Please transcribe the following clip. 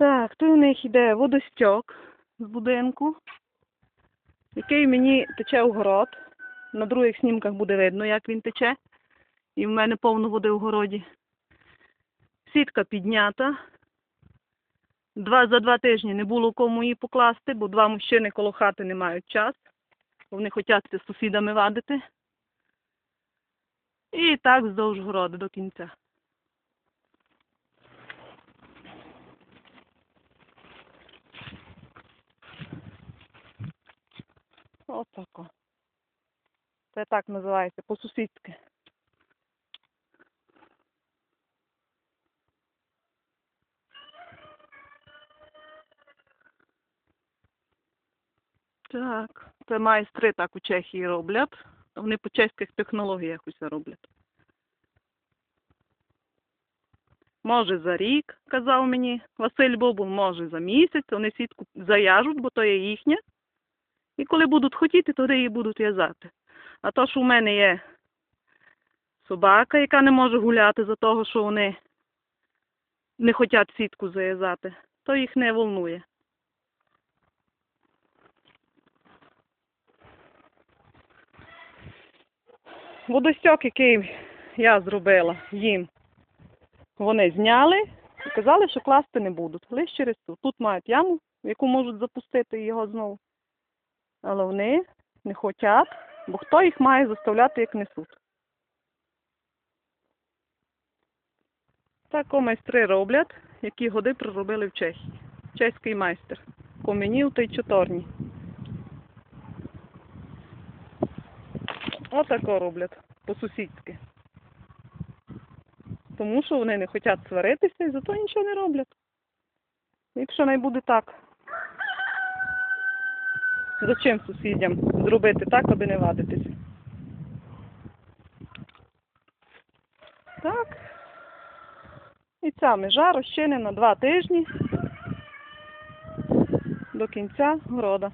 Так, тут у них йде водостік з будинку, який мені тече у город. На других снімках буде видно, як він тече. І в мене повно води в городі. Сітка піднята. Два, за два тижні не було кому її покласти, бо два мужчини коло хати не мають час. Вони хочуть з сусідами вадити. І так вздовж городу до кінця. Отако. Це так називається, по-сусідськи. Так, це майстри так у Чехії роблять. Вони по чеських технологіях усе роблять. Може за рік, казав мені Василь Бобун, може за місяць, вони сітку заяжуть, бо то є їхня. І коли будуть хотіти, тоді її будуть в'язати. А то, що в мене є собака, яка не може гуляти за того, що вони не хочуть сітку зав'язати, то їх не волнує. Водостік, який я зробила їм, вони зняли і казали, що класти не будуть. Лише через ту. Тут мають яму, в яку можуть запустити його знову. Але вони не хочуть, бо хто їх має заставляти, як несуть. Так о майстри роблять, які годи проробили в Чехії. Чеський майстер. Комінів та й чоторні. Отако роблять по-сусідськи. Тому що вони не хочуть сваритися і зато нічого не роблять. Якщо не буде так. Зачем сусідям зробити так, аби не вадитися? Так. І ця межа розчинена два тижні до кінця города.